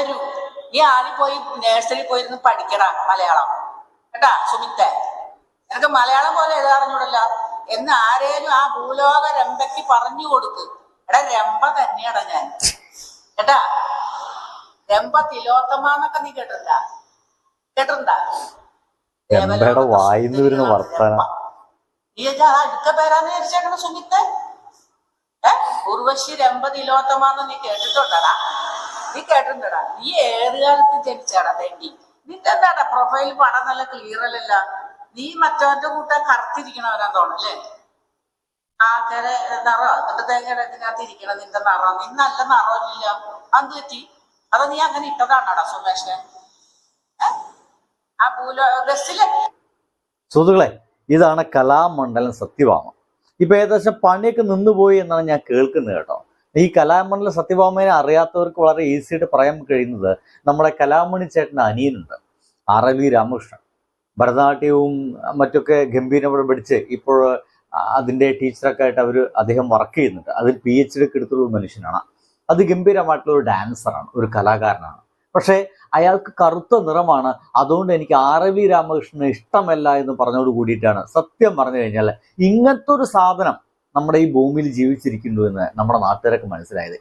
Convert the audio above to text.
വളരൂ നീ ആൾ പോയി നേഴ്സറി പോയിരുന്ന് പഠിക്കടാ മലയാളം. കേട്ടാ സുമിത്തെ? എനിക്ക് മലയാളം പോലെ എഴുതാറിഞ്ഞൂടല്ല എന്ന് ആരേലും ആ ഭൂലോക രംഭയ്ക്ക് പറഞ്ഞു കൊടുക്ക്. എടാ രംഭ തന്നെയാടാ ഞാൻ. കേട്ടാ? രംഭ തിലോത്തമാന്നൊക്കെ നീ കേട്ടില്ല കേട്ടിട്ടുണ്ടാ? വായിന്ന് വരുന്ന വർത്താനം. നീ പേരാന്ന് വിചാരിച്ചേക്കണ സുമിത്തെ? ഏ? ഉർവശി രംഭ തിലോത്തമാന്ന് നീ കേട്ടിട്ടുണ്ടടാ? നീ കേട്ടിട്ടുണ്ടടാ? നീ ഏത് കാലത്ത് ജനിച്ചാടാ തേണ്ടി നിന്റെ എന്താടാ പ്രൊഫൈൽ പടം നല്ല ക്ലിയർ അല്ലല്ല? നീ മറ്റവന്റെ കൂട്ടം കറുത്തിരിക്കണവനാ തോന്നല്ലേ ആക്കര നിറോ. എന്നിട്ട് തേങ്ങയുടെ ഇതിനകത്ത് ഇരിക്കണം നിന്റെ നിറ. നീ നല്ല നിറമില്ല അത് പറ്റി? അതോ നീ അങ്ങനെ ഇട്ടതാണോടാ സുമേഷ് ആ പൂലോ ബസ്സിലെ? സുഹൃത്തുക്കളെ ഇതാണ് കലാമണ്ഡലം സത്യഭാമ. ഇപ്പൊ ഏകദേശം പണിയൊക്കെ നിന്നുപോയി എന്നാണ് ഞാൻ കേൾക്കുന്നത് കേട്ടോ. ഈ കലാമണ്ഡലം സത്യഭാമനെ അറിയാത്തവർക്ക് വളരെ ഈസി ആയിട്ട് പറയാൻ കഴിയുന്നത് നമ്മുടെ കലാമണി ചേട്ടന്റെ അനിയനുണ്ട് ആർ എൽ വി രാമകൃഷ്ണൻ. ഭരതനാട്യവും മറ്റൊക്കെ ഗംഭീരവിടെ പഠിച്ച് ഇപ്പോൾ അതിന്റെ ടീച്ചറൊക്കെ ആയിട്ട് അവർ അദ്ദേഹം വർക്ക് ചെയ്യുന്നുണ്ട്. അതിൽ പി എച്ച് ഡി എടുത്തുള്ള ഒരു മനുഷ്യനാണ്. അത് ഗംഭീരമായിട്ടുള്ള ഒരു ഡാൻസറാണ് ഒരു കലാകാരനാണ്. പക്ഷേ അയാൾക്ക് കറുത്ത നിറമാണ് അതുകൊണ്ട് എനിക്ക് ആർ വി രാമകൃഷ്ണന് ഇഷ്ടമല്ല എന്ന് പറഞ്ഞോട് കൂടിയിട്ടാണ് സത്യം പറഞ്ഞു കഴിഞ്ഞാൽ ഇങ്ങനത്തെ ഒരു സാധനം നമ്മുടെ ഈ ഭൂമിയിൽ ജീവിച്ചിരിക്കുന്നു എന്ന് നമ്മുടെ നാട്ടുകാരൊക്കെ മനസ്സിലായത്.